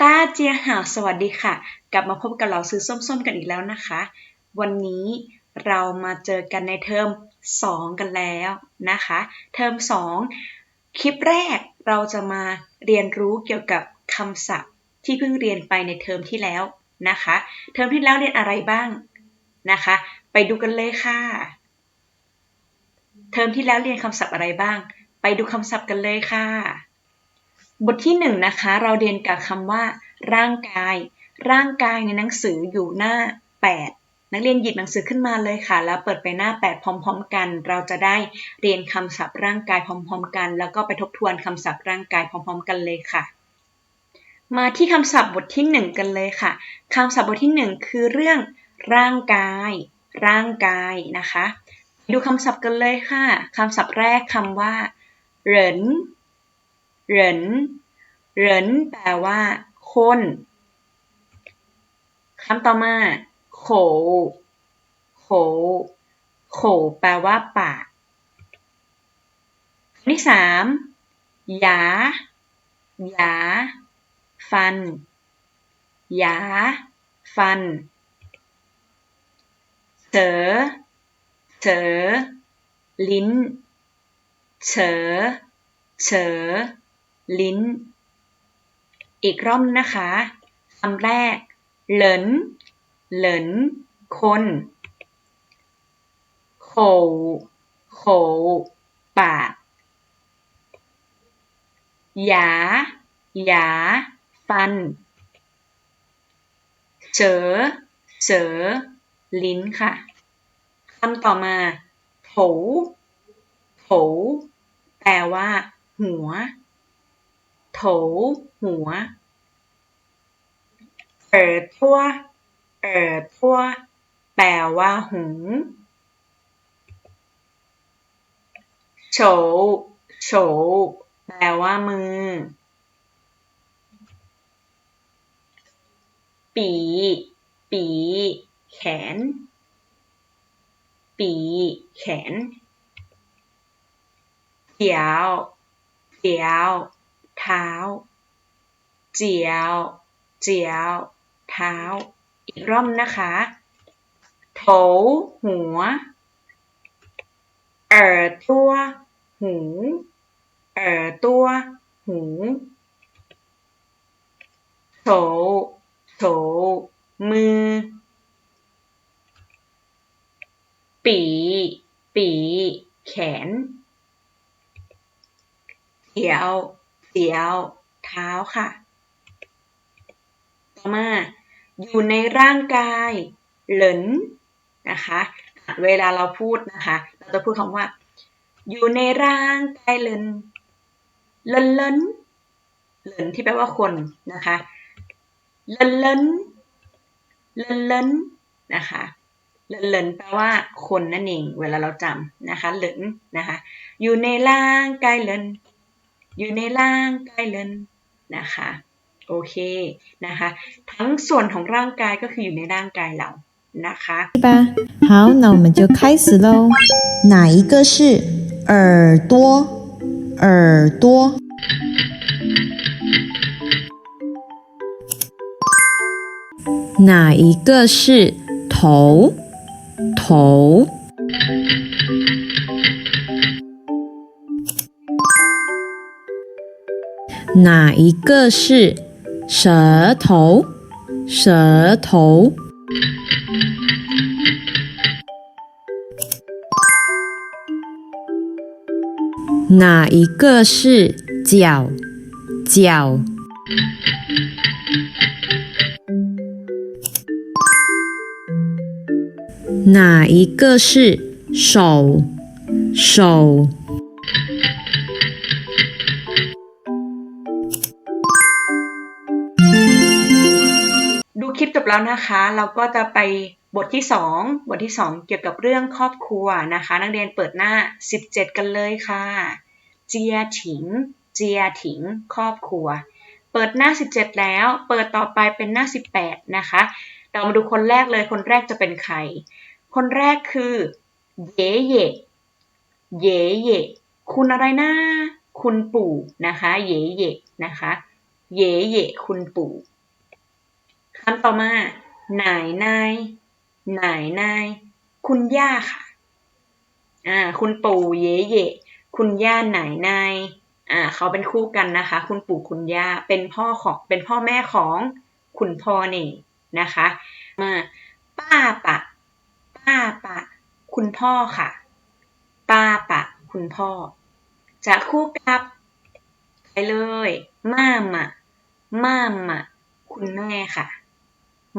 ตาเจียห่าวสวัสดีค่ะ กลับมาพบกับเราซื้อส้มๆกันอีกแล้วนะคะ วันนี้เรามาเจอกันในเทอม 2 กันแล้วนะคะ เทอม 2 คลิปแรกเราจะมาเรียนรู้เกี่ยวกับคำศัพท์ที่เพิ่งเรียนไปในเทอมที่แล้วนะคะ เทอมที่แล้วเรียนอะไรบ้างนะคะ ไปดูกันเลยค่ะ เทอมที่แล้วเรียนคำศัพท์อะไรบ้าง ไปดูคำศัพท์กันเลยค่ะ บทที่หนึ่งนะคะ เราเรียนกับคำว่า ร่างกาย ร่างกายในหนังสืออยู่หน้า 8 นักเรียนหยิบหนังสือขึ้นมาเลยค่ะ แล้วเปิดไปหน้า 8 พร้อม ๆ กัน เราจะได้เรียนคำศัพท์ร่างกายพร้อม ๆ กัน แล้วก็ไปทบทวนคำศัพท์ร่างกายพร้อม ๆ กันเลยค่ะ มาที่คำศัพท์บทที่ 1 กันเลยค่ะคำศัพท์บทที่ 1 คือเรื่อง ร่างกาย ร่างกายนะคะ ดูคำศัพท์กันเลยค่ะคำศัพท์แรกคำว่าเหริน เหรินเหรินแปลว่า คนคำต่อมาโขโขโขแปลว่าปากคำที่สามหยาหยาฟันหยาฟันเฉอเฉอลิ้นเฉอเฉอ ลิ้น อีกรอบนะคะคำแรก เหลิน เหลิน คนโขโขปากหยาหยา ฟันเฉอเฉอลิ้นค่ะคำต่อมาโถโถแปลว่า หัว โถ หัว เอ่อทั่ว เอ่อทั่ว แปลว่าหูโฉโฉแปลว่ามือ ปี ปี แขน ปี แขนเจียวเจียว เท้า เจียว เจียว เท้า อีกรอบนะคะโถหัว เอ่อตัว หู เอ่อตัว หูโถโถมือ ปี ปี แขนเสียว เสียว เท้าค่ะ ต่อมา อยู่ในร่างกาย เหลินนะคะ เวลาเราพูดนะคะ เราจะพูดคำว่า อยู่ในร่างกายเหลินเลินเลินเหลินที่แปลว่าคนนะคะเลินเลินเลินเลินนะคะเลินเลินแปลว่าคนนั่นเอง เวลาเราจำนะคะเหลินนะคะ อยู่ในร่างกายเหลิน อยู่ในร่างกายเลนนะคะ โอเคนะคะ ทั้งส่วนของร่างกายก็คืออยู่ในร่างกายเรานะคะ吧好那我们就开始喽哪一个是耳朵耳朵哪一个是头头 哪一个是舌头？舌头。哪一个是脚？脚。哪一个是手？手。 แล้วนะคะ เราก็จะไปบทที่ 2 บทที่ 2 เกี่ยวกับเรื่องครอบครัวนะคะ นักเรียนเปิดหน้า 17 กันเลยค่ะ เจียถิง เจียถิง ครอบครัว เปิดหน้า 17 แล้ว เปิดต่อไปเป็นหน้า 18 นะคะ เรามาดูคนแรกเลย คนแรกจะเป็นใคร คนแรกคือ เย่เย่เย่เย่คุณอะไรนะ คุณปู่นะคะ เย่เย่นะคะ เย่เย่คุณปู่ คำต่อมาไหนนายไหนนายคุณย่าค่ะอ่าคุณปู่เย่เย่คุณย่าไหนนายอ่าเขาเป็นคู่กันนะคะ คุณปู่คุณย่าเป็นพ่อของเป็นพ่อแม่ของคุณพ่อนี่นะคะมาป้าปะ ป้าปะ คุณพ่อค่ะ ป้าปะ คุณพ่อ จะคู่กับไปเลยม่ามะม่ามะคุณแม่ค่ะ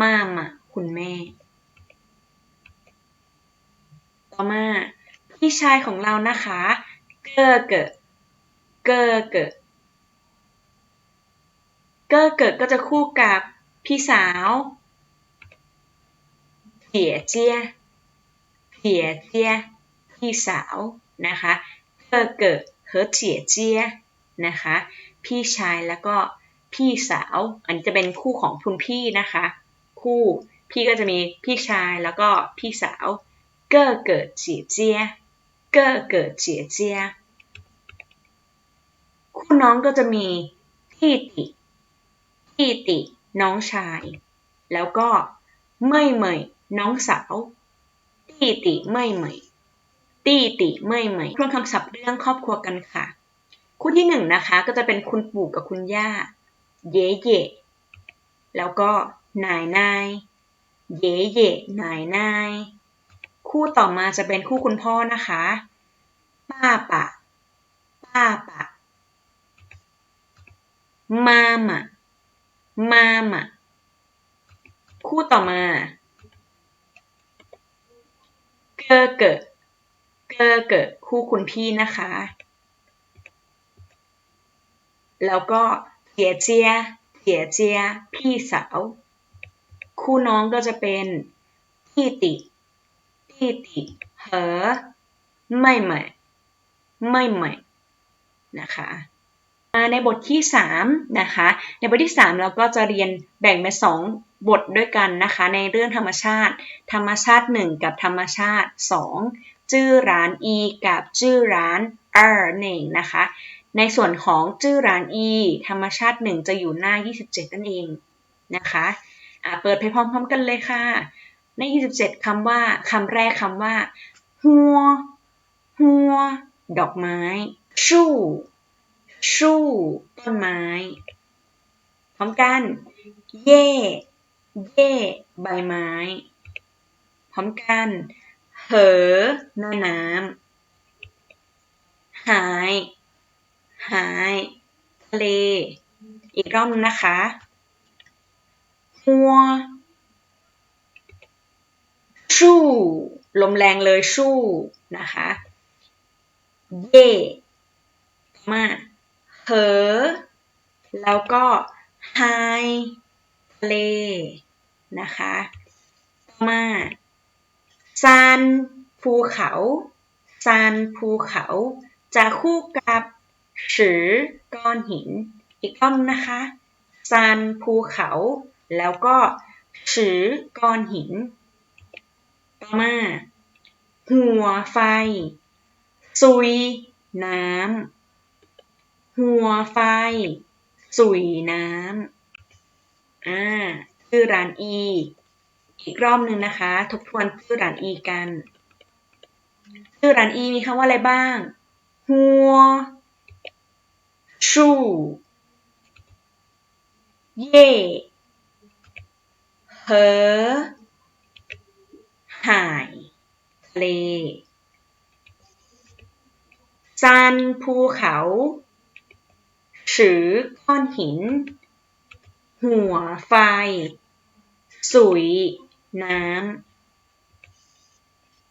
ม่ามะ คุณแม่ ต่อมา พี่ชายของเรานะคะ เกอเกอเกอเกอเกอเกิดก็จะคู่กับพี่สาวเผียเจียเผียเจียพี่สาวนะคะเกอเกิดเฮอเจียเจนะคะ พี่ชายแล้วก็พี่สาว อันนี้จะเป็นคู่ของคุณพี่นะคะ คู่ พี่ก็จะมีพี่ชายแล้วก็พี่สาวเกอเกิดเจียเจียเกอเกิดเจียเจียคู่น้องก็จะมีพี่ติพี่ติน้องชาย แล้วก็เม่ยเหมยน้องสาวตีติเม่ยเหมยตี้ติเม่ยเหมยรวญคำศัพท์เรื่องครอบครัวกันค่ะ คู่ที่หนึ่งนะคะก็จะเป็นคุณปู่กับคุณย่า เย่เย่แล้วก็ นายนาย เย่เย่นายนาย คู่ต่อมาจะเป็นคู่คุณพ่อนะคะ ป้าปะ ป้าปะ มามะ มามะ คู่ต่อมา เกอเกิดเกอเกิดคู่คุณพี่นะคะ แล้วก็เจียเจียเจียเจียพี่สาว คู่น้องก็จะเป็นพี่ติพี่ติเหอไม่ใหม่ไม่ใหม่นะคะในบทที่3นะคะในบทที่ 3 เราก็จะเรียนแบ่งเป็น2บทด้วยกันนะคะในเรื่องธรรมชาติ ธรรมชาติ 1 กับธรรมชาติ 2 ชื่อร้าน e กับชื่อร้าน r เองนะคะในส่วนของชื่อร้าน e ธรรมชาติ 1 จะอยู่หน้า 27 นั่นเองนะคะะเปิดไปพร้อมๆกันเลยค่ะ ใน 27คำว่าคำแรกคำว่า หัว หัว ดอกไม้ ชู่ ชู่ ต้นไม้ พร้อมกัน เย่ เย่ ใบไม้ พร้อมกัน เหอหน้าน้ำหาย หาย ทะเล อีกรอบนึงนะคะ หัวชู่ลมแรงเลยชู่นะคะเย่มาเหอ แล้วก็ไฮทะเลนะคะมาซันภูเขาซันภูเขา จะคู่กับสือก้อนหิน อีกรอบนะคะซันภูเขา แล้วก็สือก้อนหิน ต่อมา หัวไฟ ซุย น้ำ หัวไฟ สุยน้ำ อ่าชื่อร้าน e อีกรอบหนึ่งนะคะ ทบทวนชื่อร้าน e กันชื่อร้าน e มีคำว่าอะไรบ้าง หัว ชู เย่ อหายทะเลซันภูเขาสือก้อนหิน หัวไฟ สุย น้ำ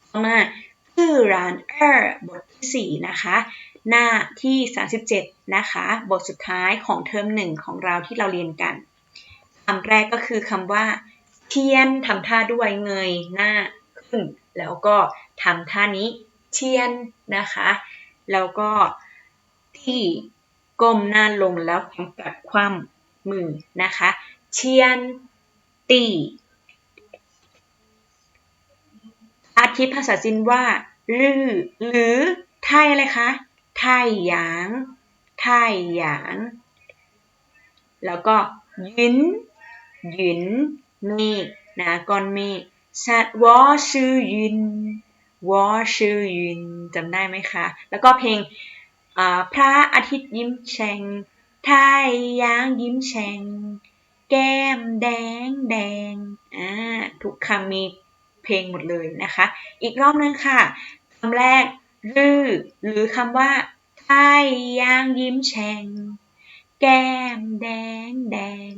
ต่อมาชื่อร้านเออบทที่ 4 นะคะ หน้าที่ 37 นะคะ บทสุดท้ายของเทอมหนึ่งของเราที่เราเรียนกันคำแรกก็คือคำว่า เทียนทำท่าด้วยเงยหน้าขึ้น แล้วก็ทำท่านี้เทียนนะคะ แล้วก็ที่ก้มหน้าลงแล้วทำกัดคว่ำมือนะคะเชียนตีอาทิตภาษาจีนว่าลือ หรือ ไทยอะไรคะ ไทยหยาง ไทยหยาง แล้วก็ยินยิน เมฆนะก้อนเมฆชัดวอชื่อยินวอชื่อยินจำได้ไหมคะ แล้วก็เพลงพระอาทิตย์ยิ้มแฉ่งทายยางยิ้มแฉ่งแก้มแดงแดงอ่าทุกคำมีเพลงหมดเลยนะคะ อีกรอบนึงค่ะคำแรกรือ หรือคำว่าทายยางยิ้มแฉ่งแก้มแดงแดง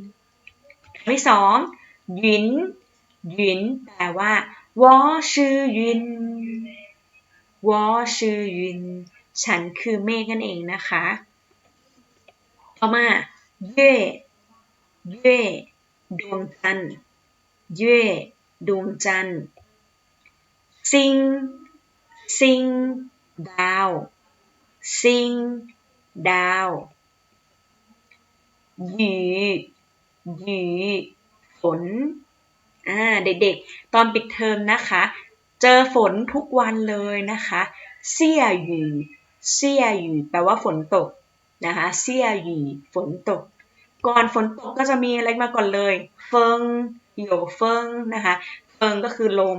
คำที่สอง หยิน หยิน แปลว่าวอชื่อยินวอชื่อยิน ฉันคือเมฆนั่นเองนะคะ ต่อมา เย่เย่ดวงจันทร์ เย่ดวงจันทร์ ซิง ซิง ดาว ซิง ดาวหยีหยี ฝนอ่าเด็กๆ ตอนปิดเทอมนะคะ เจอฝนทุกวันเลยนะคะเสี่ยหยีเสี่ยหยีแปลว่าฝนตกนะคะเสี่ยหยีฝนตก ก่อนฝนตกก็จะมีอะไรมาก่อนเลย เฟิงโยเฟิงนะคะเฟิงก็คือลม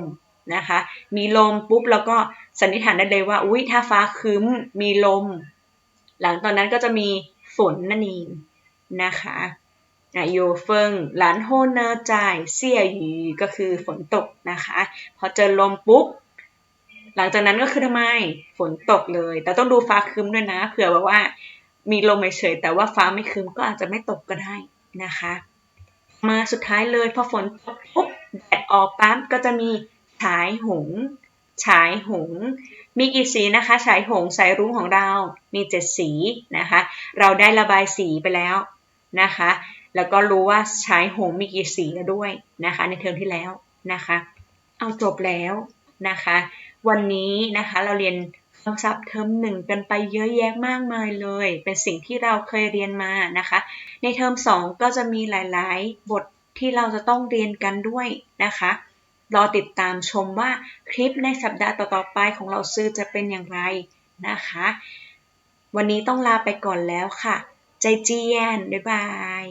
นะคะ มีลมปุ๊บแล้วก็สันนิษฐานได้เลยว่า อุ้ยถ้าฟ้าคึ้มมีลม หลังตอนนั้นก็จะมีฝนนั่นเองนะคะ โยเฟิงหลานโฮเนอร์จ่ายเสี่ยหยีก็คือฝนตกนะคะ พอเจอลมปุ๊บ หลังจากนั้นก็คือทำไมฝนตกเลย แต่ต้องดูฟ้าคึ้มด้วยนะ เผื่อแบบว่ามีลมเฉยแต่ว่าฟ้าไม่คึ้มก็อาจจะไม่ตกก็ได้นะคะ มาสุดท้ายเลยพอฝนตกปุ๊บแดดออกปั๊บก็จะมีฉายหงฉายหง มีกี่สีนะคะฉายหงสายรุ้งของเรา มีเจ็ดสีนะคะ เราได้ระบายสีไปแล้วนะคะ แล้วก็รู้ว่าฉายหงมีกี่สีแล้วด้วยนะคะ ในเทอมที่แล้วนะคะ เอาจบแล้วนะคะ วันนี้นะคะเราเรียนคำศัพท์เทอมหนึ่งกันไปเยอะแยะมากมายเลย เป็นสิ่งที่เราเคยเรียนมานะคะ ในเทอมสองก็จะมีหลายๆ บทที่เราจะต้องเรียนกันด้วยนะคะรอติดตามชมว่าคลิปในสัปดาห์ต่อๆไปของเราซื้อจะเป็นอย่างไรนะคะ วันนี้ต้องลาไปก่อนแล้วค่ะ ใจเจียน บ๊ายบาย